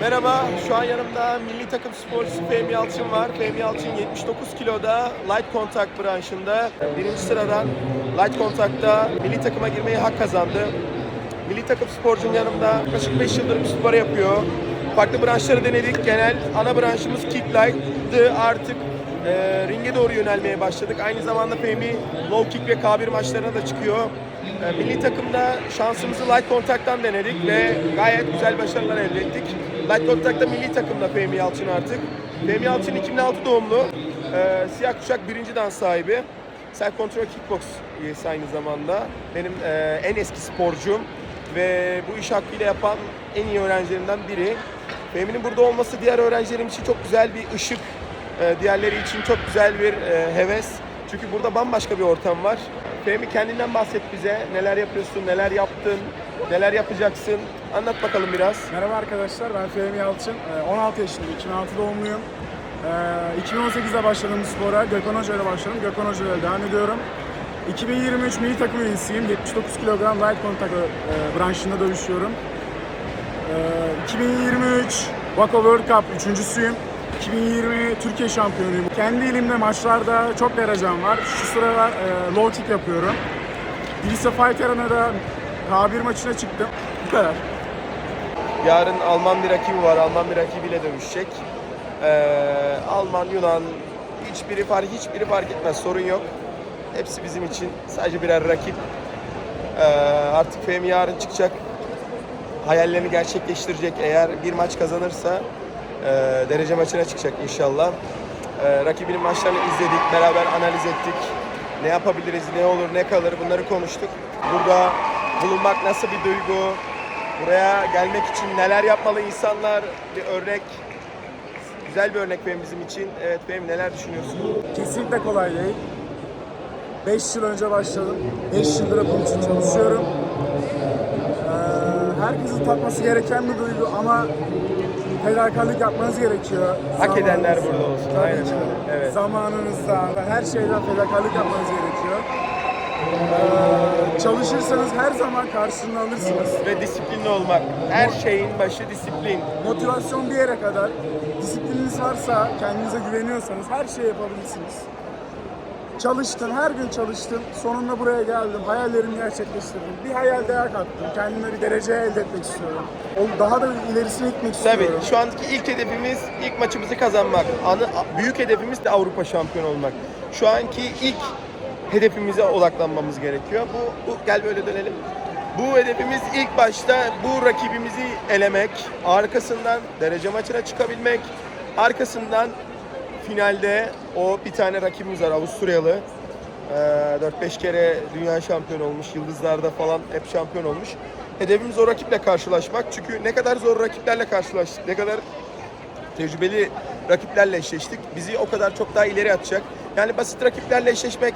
Merhaba, şu an yanımda milli takım sporcusu Fehmi Yalçın var. Fehmi Yalçın 79 kiloda light contact branşında birinci sıradan light contact'ta milli takıma girmeyi hak kazandı. Milli takım sporcunun yanımda yaklaşık 5 yıldır bu sporu yapıyor. Farklı branşları denedik. Genel ana branşımız kick light'tı. Artık e, ringe doğru yönelmeye başladık. Aynı zamanda Fehmi low kick ve K1 maçlarına da çıkıyor. E, milli takımda şansımızı light contact'tan denedik ve gayet güzel başarılar elde ettik. Light contact'ta milli takımda Fehmi Yalçın artık. Fehmi Yalçın 2006 doğumlu. E, siyah kuşak birinci dan sahibi. Self Control Kickbox üyesi aynı zamanda. Benim e, en eski sporcum ve bu iş hakkıyla yapan en iyi öğrencilerimden biri. Fehmi'nin burada olması diğer öğrencilerim için çok güzel bir ışık. e, diğerleri için çok güzel bir e, heves. Çünkü burada bambaşka bir ortam var. Fehmi kendinden bahset bize. Neler yapıyorsun, neler yaptın, neler yapacaksın. Anlat bakalım biraz. Merhaba arkadaşlar, ben Fehmi Yalçın. Ee, 16 yaşındayım, 2006 doğumluyum. Ee, 2018'de başladım bu spora. Gökhan Hoca ile başladım. Gökhan Hoca ile devam ediyorum. 2023 milli takım üyesiyim. 79 kilogram light contact e, branşında dövüşüyorum. Ee, 2023 Waco World Cup üçüncüsüyüm. 2020 Türkiye şampiyonuyum. Kendi elimde maçlarda çok derecem var. Şu sıralar e, low kick yapıyorum. Dilisa Fight Arena'da K1 maçına çıktım. Bu kadar. Yarın Alman bir rakibi var. Alman bir rakibiyle dövüşecek. Ee, Alman, Yunan hiçbiri fark hiçbiri fark etmez. Sorun yok. Hepsi bizim için sadece birer rakip. Ee, artık Fehmi yarın çıkacak. Hayallerini gerçekleştirecek. Eğer bir maç kazanırsa e, derece maçına çıkacak inşallah. Ee, rakibinin maçlarını izledik, beraber analiz ettik. Ne yapabiliriz, ne olur, ne kalır bunları konuştuk. Burada bulunmak nasıl bir duygu, Buraya gelmek için neler yapmalı insanlar bir örnek. Güzel bir örnek benim bizim için. Evet benim neler düşünüyorsun? Kesinlikle kolay değil. 5 yıl önce başladım. 5 yıldır bunun için çalışıyorum. Ee, herkesin tatması gereken bir duygu ama fedakarlık yapmanız gerekiyor. Hak edenler burada olsun. Tabii Aynen ki. Evet. Zamanınızdan, her şeyden fedakarlık yapmanız gerekiyor. Ee, çalışırsanız her zaman karşılığını alırsınız. Ve disiplinli olmak. Her şeyin başı disiplin. Motivasyon bir yere kadar. Disiplininiz varsa, kendinize güveniyorsanız her şeyi yapabilirsiniz. Çalıştım, her gün çalıştım. Sonunda buraya geldim. Hayallerimi gerçekleştirdim. Bir hayal daha kattım. Kendime bir derece elde etmek istiyorum. Daha da ilerisine gitmek Tabii istiyorum. şu andaki ilk hedefimiz ilk maçımızı kazanmak. Anı, büyük hedefimiz de Avrupa şampiyonu olmak. Şu anki ilk hedefimize odaklanmamız gerekiyor. Bu, bu gel böyle dönelim. Bu hedefimiz ilk başta bu rakibimizi elemek, arkasından derece maçına çıkabilmek, arkasından finalde o bir tane rakibimiz var Avusturyalı. Ee, 4-5 kere dünya şampiyonu olmuş, yıldızlarda falan hep şampiyon olmuş. Hedefimiz o rakiple karşılaşmak. Çünkü ne kadar zor rakiplerle karşılaştık, ne kadar tecrübeli rakiplerle eşleştik. Bizi o kadar çok daha ileri atacak. Yani basit rakiplerle eşleşmek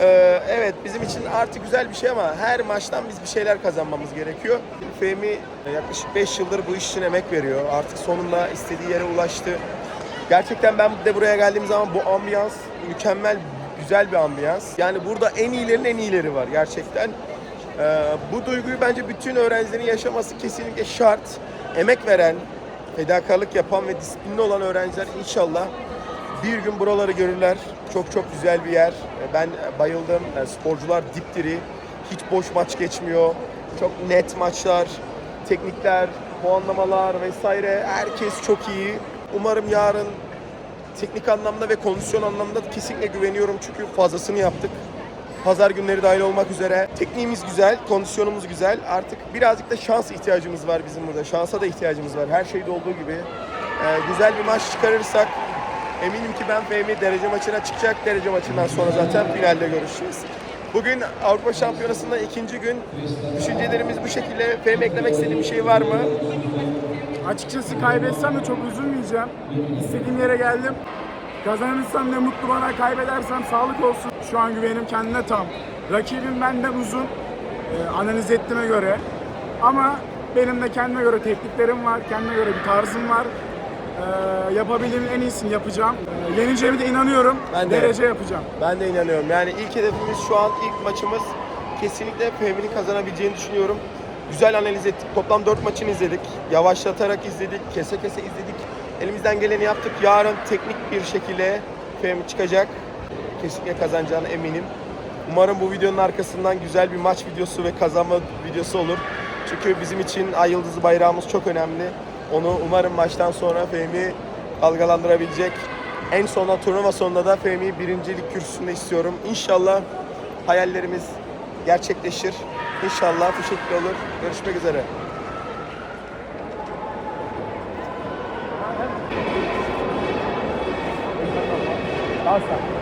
e, evet bizim için artık güzel bir şey ama her maçtan biz bir şeyler kazanmamız gerekiyor. Fehmi yaklaşık 5 yıldır bu iş için emek veriyor. Artık sonunda istediği yere ulaştı. Gerçekten ben de buraya geldiğim zaman bu ambiyans mükemmel, güzel bir ambiyans. Yani burada en iyilerin en iyileri var gerçekten. Ee, bu duyguyu bence bütün öğrencilerin yaşaması kesinlikle şart. Emek veren, fedakarlık yapan ve disiplinli olan öğrenciler inşallah bir gün buraları görürler. Çok çok güzel bir yer. Ee, Ben bayıldım. Ee, Sporcular dipdiri. Hiç boş maç geçmiyor. Çok net maçlar, teknikler, puanlamalar vesaire. Herkes çok iyi. Umarım yarın teknik anlamda ve kondisyon anlamda kesinlikle güveniyorum çünkü fazlasını yaptık. Pazar günleri dahil olmak üzere. Tekniğimiz güzel, kondisyonumuz güzel. Artık birazcık da şans ihtiyacımız var bizim burada. Şansa da ihtiyacımız var. Her şeyde olduğu gibi. Ee, güzel bir maç çıkarırsak eminim ki ben Fehmi derece maçına çıkacak. Derece maçından sonra zaten finalde görüşeceğiz. Bugün Avrupa Şampiyonası'nda ikinci gün. Düşüncelerimiz bu şekilde. Fehmi eklemek istediğin bir şey var mı? Açıkçası kaybetsem de çok üzülmeyeceğim. İstediğim yere geldim. Kazanırsam ne mutlu bana, kaybedersem sağlık olsun. Şu an güvenim kendine tam. Rakibim benden uzun, e, analiz ettiğime göre. Ama benim de kendime göre tekniklerim var, kendime göre bir tarzım var. E, yapabildiğimin en iyisini yapacağım. E, yeneceğime de inanıyorum. Ben de. Derece yapacağım. Ben de inanıyorum. Yani ilk hedefimiz şu an ilk maçımız kesinlikle Fehmi'nin kazanabileceğini düşünüyorum. Güzel analiz ettik. Toplam 4 maçını izledik. Yavaşlatarak izledik, kese kese izledik. Elimizden geleni yaptık. Yarın teknik bir şekilde Fehmi çıkacak. Kesinlikle kazanacağına eminim. Umarım bu videonun arkasından güzel bir maç videosu ve kazanma videosu olur. Çünkü bizim için Ay Yıldızı bayrağımız çok önemli. Onu umarım maçtan sonra Fehmi dalgalandırabilecek. En sonunda turnuva sonunda da Fehmi birincilik kürsüsünde istiyorum. İnşallah hayallerimiz gerçekleşir. İnşallah bu şekilde olur. Görüşmek üzere. Oh,